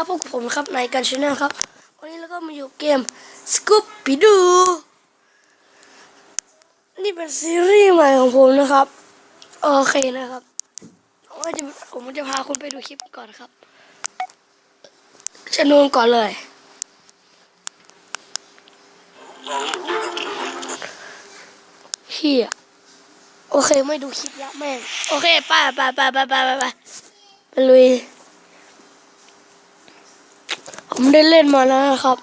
ครับพวกผมครับในกันชแนลครับ วันนี้เราก็มาอยู่เกมสกูปปี้ดูนี่เป็นซีรีส์ใหม่ของผมนะครับ โอเคนะครับว่าจะผมจะพาคุณไปดูคลิปก่อนครับชนูนก่อนเลย เฮียโอเคไม่ดูคลิปแล้วแม่ โอเคไปไปไปไปไปไปไปลุย ผมได้เล่นมาแล้วนะครับ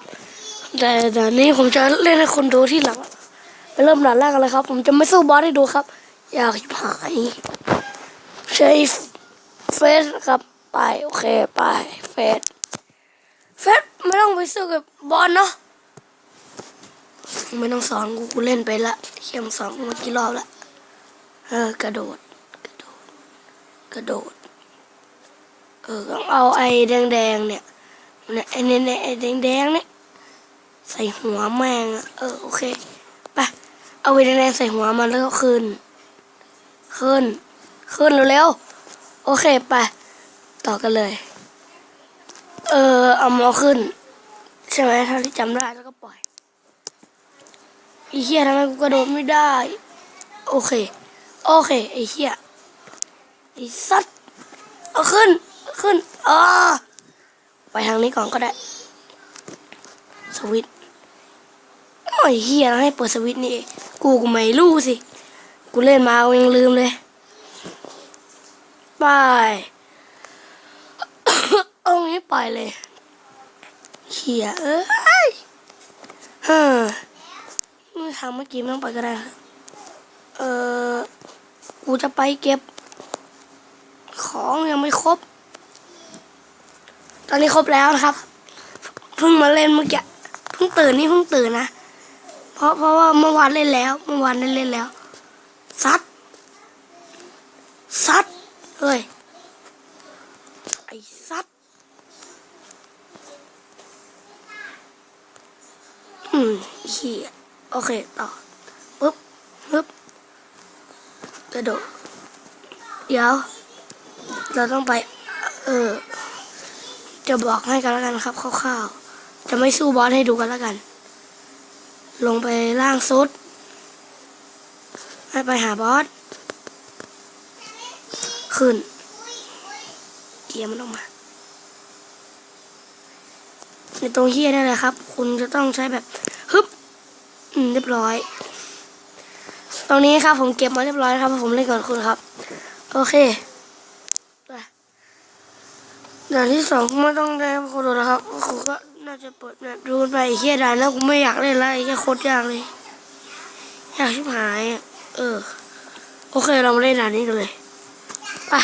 แต่แต่นี้ผมจะเล่นให้คนดูที่หลังไปเริ่มด่านแรกกันเลยครับ ผมจะไม่สู้บอสให้ดูครับ อยากหายใช้เฟสครับ ไปโอเคไปเฟสเฟสไม่ต้องไปสู้กับบอสเนาะไม่ต้องสอนกูกูเล่นไปละเขียมสอนกูมากี่รอบละเออกระโดด กระโดด กระโดด เออต้องเอาไอ้แดงๆเนี่ย เนี่ยไอ้เนี่ยไอ้แดงๆเนี่ยใส่หัวแมงอะเออโอเคไปเอาไอ้แดงๆใส่หัวมันแล้วก็ขึ้น ขึ้น ขึ้นเร็วๆโอเคไปต่อกันเลย เออเอามาขึ้น ใช่ไหมเท่าที่จำได้แล้วก็ปล่อยไอ้เหี้ยทำไมกูกระโดดไม่ได้ โอเค โอเคไอ้เหี้ยไอ้สัตว์เอาขึ้นขึ้นอ่า ไปทางนี้ก่อนก็ได้ สวิตโอ้ยเหี้ยให้เปิดสวิตนี่ กูกูไม่รู้สิ กูเล่นมากูยังลืมเลยไปเอางี้ไปเลยเหี้ยเอ้ยฮ่ามือทางเมื่อกี้ไม่ต้องไปก็ได้ เออกูจะไปเก็บ ของยังไม่ครบ ตอนนี้ครบแล้วนะครับ เพิ่งมาเล่นเมื่อกี้ เพิ่งตื่นนี่เพิ่งตื่นนะ เพราะเพราะว่าเมื่อวานเล่นแล้ว เมื่อวานได้เล่นแล้ว ซัด ซัด เฮ้ย ไอ้ซัด อืมเหี้ยโอเค ต่อ ปึ๊บปึ๊บกระโดด เดี๋ยว เราต้องไป เออ จะบอกให้กันแล้วกันครับคร่าวๆจะไม่สู้บอสให้ดูกันแล้วกัน ลงไปล่างสุดให้ไปหาบอสขึ้นเกียร์มันออกมา ในตรงเฮียนี่แหละครับ คุณจะต้องใช้แบบฮึบอืมเรียบร้อย ตรงนี้ครับผมเก็บมาเรียบร้อยครับผมเล่นก่อนคุณครับ โอเค ด่านที่สองไม่ต้องได้คุณดูนะครับครูก็น่าจะเปิดแบบดูไปไอ้เฮียด่านแล้วกูไม่อยากเล่นล้วไอ้เฮียโคตรยากเลย อยากชิบหายอะเออ โอเคเรามาเล่นด่านนี้กันเลยไป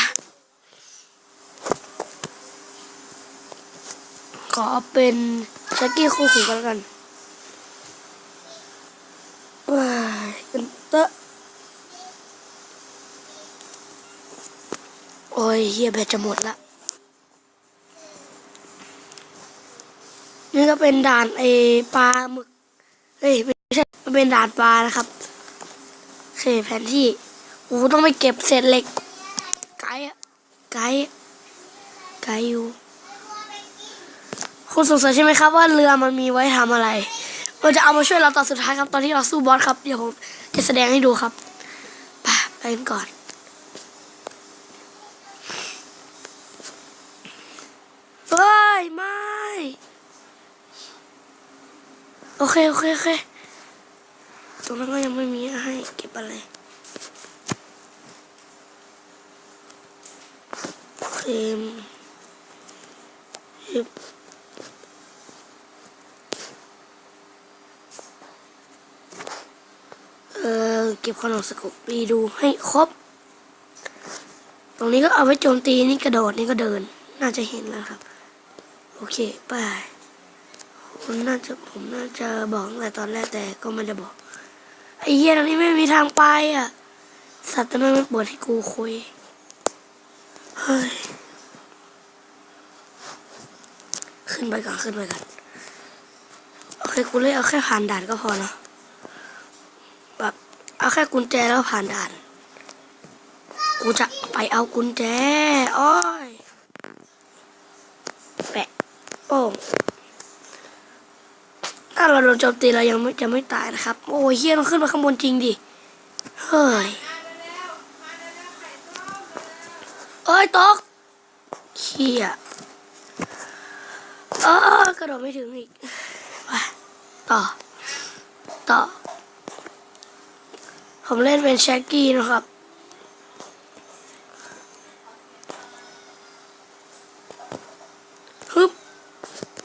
ขอเป็นชักกี้คู่หูกันแล้วกันว้ายกันเตอะโอ้ยเฮียแบตจะหมดละ นี่ก็เป็นด่านไอปลาหมึกเฮ้ยไม่ใช่มันเป็นด่านปลานะครับโอเคแผนที่โอ้ต้องไปเก็บเศษเหล็ก ไกลอะไกลอะไกลอยู่คุณสงสัยใช่ไหมครับว่าเรือมันมีไว้ทำอะไร มันจะเอามาช่วยเราตอนสุดท้ายครับตอนที่เราสู้บอสครับ เดี๋ยวผมจะแสดงให้ดูครับไปไปกันก่อน เฮ้ย ไม่ โอเค โอเค โอเค ตรงนั้นก็ยังไม่มีให้เก็บอะไร เคลมฮึบเออเก็บขนมสกุปปีดูให้ครบ ตรงนี้ก็เอาไว้โจมตีนี่กระโดดนี่ก็เดิน น่าจะเห็นแล้วครับ โอเค ไป ผมน่าจะผมน่าจะบอกแต่ตอนแรกแต่ก็ไม่ได้บอกไอ้เหี้ยตรงนี้ไม่มีทางไปอะ สัตว์ทำไมไม่ปิดให้กูคุยเฮ้ยขึ้นไปก่อนขึ้นไปก่อนโอเคกูเลยเอาแค่ผ่านด่านก็พอเนาะแบบเอาแค่กุญแจแล้วผ่านด่าน กูจะไปเอากุญแจโอ้ยแปะโป้งาเราโดนโจมตีเรายังไม่จะไม่ตายนะครับ โอ้ยเฮียต้องขึ้นมาข้างบนจริงดิ เฮ้ยเอ้ยตกเฮียเออกระโดดไม่ถึงอีกไปต่อ ต่อ ผมเล่นเป็นแชกกี้นะครับ ฮึบ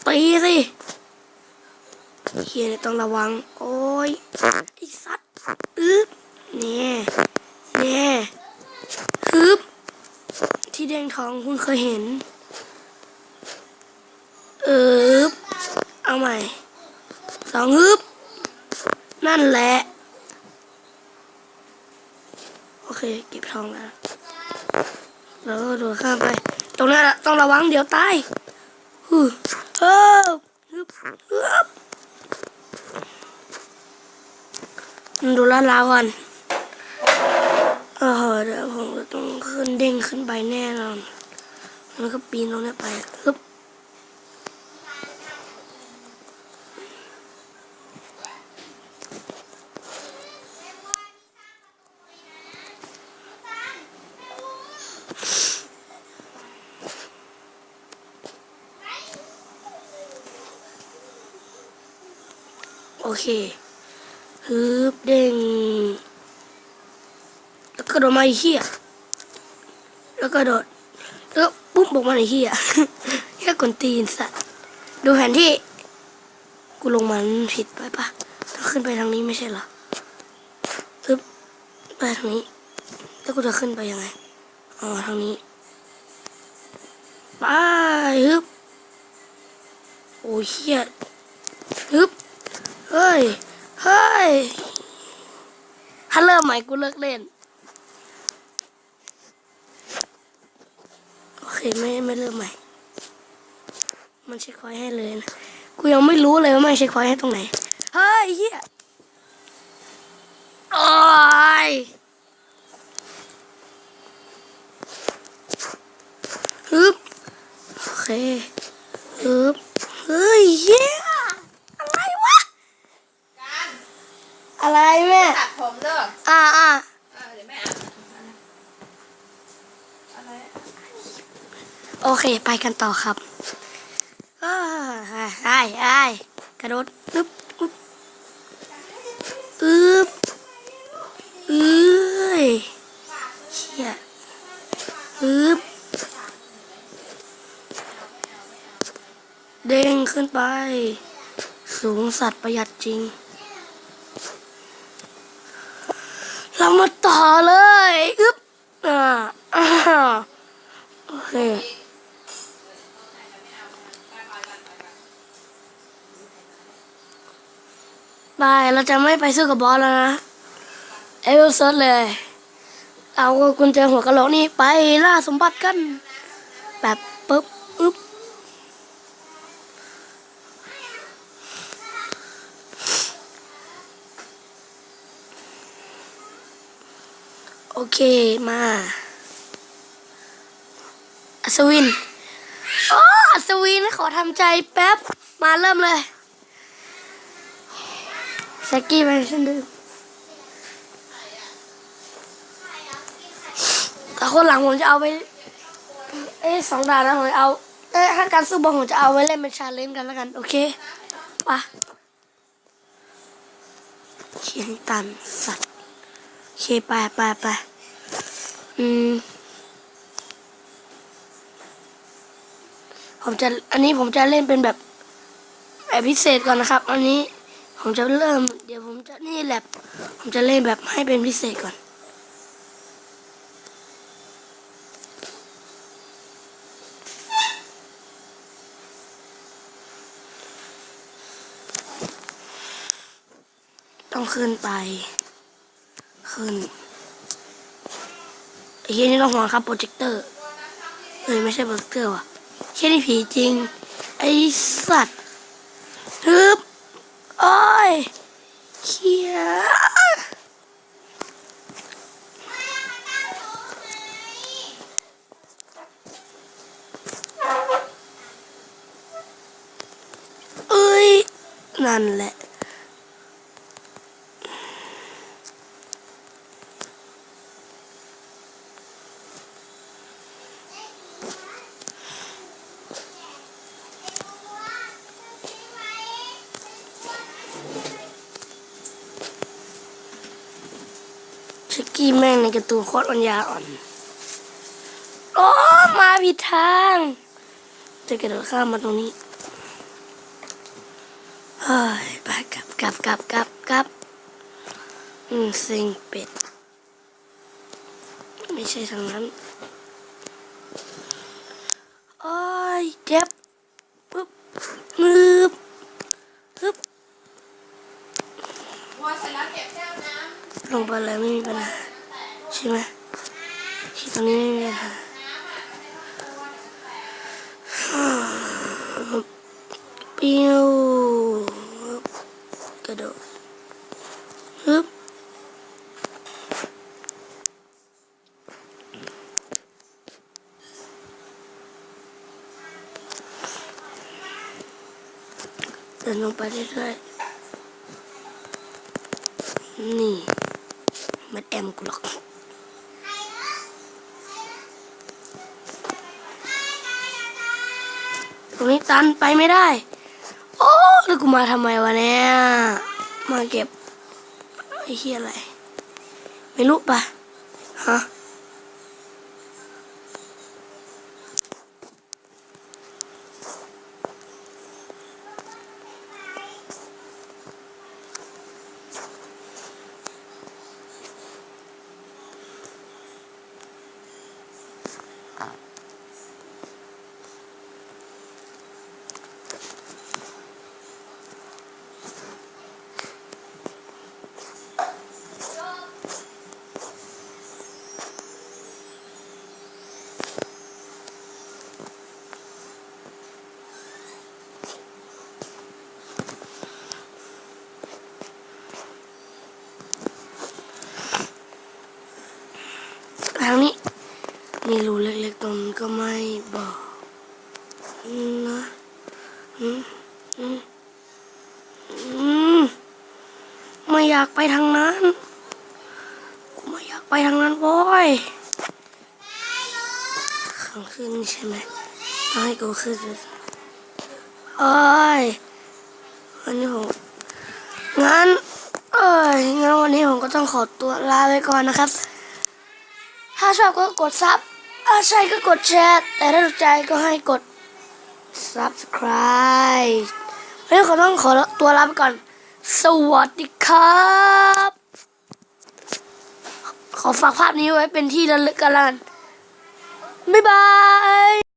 ตีสิียเนี่ยต้องระวัง โอ้ยไอ้สัตว์อึบเนี่ยเนี่ยฮึบที่แดงทองคุณเคยเห็นอึบเอาใหม่สองฮึบนั่นแหละ โอเค เก็บทองแล้วแล้วก็โดดข้ามไป ตรงนั้นต้องระวังเดี๋ยวตายฮึเฮ้อฮึบฮึบ ดูลาดลาวก่อนเออเดี๋ยวผมจะต้องขึ้นเด้งขึ้นไปแน่นอนแล้วก็ปีนตรงนี้ไปฮึบโอเคฮึบเด้ง แล้วก็โดดมาอีกเหี้ยแล้วก็โดดแล้วก็ปุ๊บบอกมาอีกเหี้ยแค่กนตีนสัตว์ดูแผนที่ กูลงมันผิดไปปะต้องขึ้นไปทางนี้ไม่ใช่เหรอปึ๊บไปทางนี้ แล้วกูจะขึ้นไปยังไงอ๋อทางนี้ไปฮึบโอ้ยเหี้ยฮึบเฮ้ย เฮ้ย ถ้าเริ่มใหม่กูเลิกเล่น โอ เคไม่ไม่เริ่มใหม่ มันเช็คพอยให้เลยนะกูยังไม่รู้เลยว่ามันเช็คพอยให้ตรงไหน เฮ้ยเฮียโอ้ยฮึบโอเคฮึบ เฮ้ยเฮียอะไรวะ การ อะไรแม่ ตัดผมเด้อ อ่าอ่า เออเดี๋ยวแม่อาบอะไร โอเค ไปกันต่อครับอ้าวไอ้ไอ้กระโดดอึ๊บอึ๊บอึ๊บเอ้ยเชี่ยอึ๊บเด้งขึ้นไป สูงสัตว์ประหยัดจริง เรามาต่อเลย อึ๊บอ่าอ่าโอเค ไปเราจะไม่ไปสู้กับบอสแล้วนะ เอลเซิร์ชเลย เอากุญแจหัวกะโหลกนี่ไปล่าสมบัติกัน แบบปึ๊บอึ๊บโอเค มาอัศวิน โอ้อัศวินขอทำใจแป๊บ มาเริ่มเลย แซกกี้ไปเช่นเดิมแต่คนหลังผมจะเอาไป เอ้สองดาวนะผมจะเอาเอ้ถ้าการสู้บอลผมจะเอาไว้เล่นเป็นชาเลนจ์กันแล้วกัน โอเคปะเขียนตันสัตว์โอเคไปไปไปอืมผมจะอันนี้ผมจะเล่นเป็นแบบแบบพิเศษก่อนนะครับ อันนี้ ผมจะเริ่ม เดี๋ยวผมจะนี่แหละผมจะเล่นแบบให้เป็นพิเศษก่อน ต้องขึ้นไป ขึ้นไอ้เหี้ยนี่ต้องหัวครับโปรเจคเตอร์เอ้ยไม่ใช่โปรเจคเตอร์ว่ะเหี้ยนี่ผีจริง ไอ้สัตว์ฮึบโอ้ยเขีย นั่นแหละชิกกี้แม่งในการ์ตูนโคตรปัญญาอ่อน โอ้ มาผิดทาง จะกระโดดข้ามมาตรงนี้ ฮ้ยไปกลับกลับกลับกลับกลับอืมเซ็งเป็ด ไม่ใช่ทางนั้นโอ้ยเจ็บปึ๊บมืบปึ๊บวัวเสร็จแล้วเก็บแก้วน้ลงไปเลยไม่มีปัญหาใช่ไหมที่ตรงนี้ไม่มีปัญหาปิ้วกระโดดฮึบเดินลงไปเรื่อยๆ นี่มันแอมกูหรอกตรงนี้ตันไปไม่ได้ โอ้แล้วกูมาทำไมวะเนี่ย มาเก็บไอ้เหี้ยอะไร ไม่รู้ปะฮะ ทางนี้ มีรูเล็กๆตรงนั้นก็ไม่บอกนะอืมอืมอืมไม่อยากไปทางนั้น กูไม่อยากไปทางนั้นโว้ยข้างขึ้นใช่ไหมต้องให้กูขึ้นสิเอ้ยวันนี้ผมงั้น เอ้ยงั้นวันนี้ผมก็ต้องขอตัวลาไปก่อนนะครับาชอบก็กดซับถ้าใช่ก็กดแชร์ แต่ถ้าถูกใจก็ให้กด subscribe วันนี้ขอต้องขอตัวลาไปก่อน สวัสดีครับ ขอฝากภาพนี้ไว้เป็นที่ระลึกกันละกันบ๊ายบาย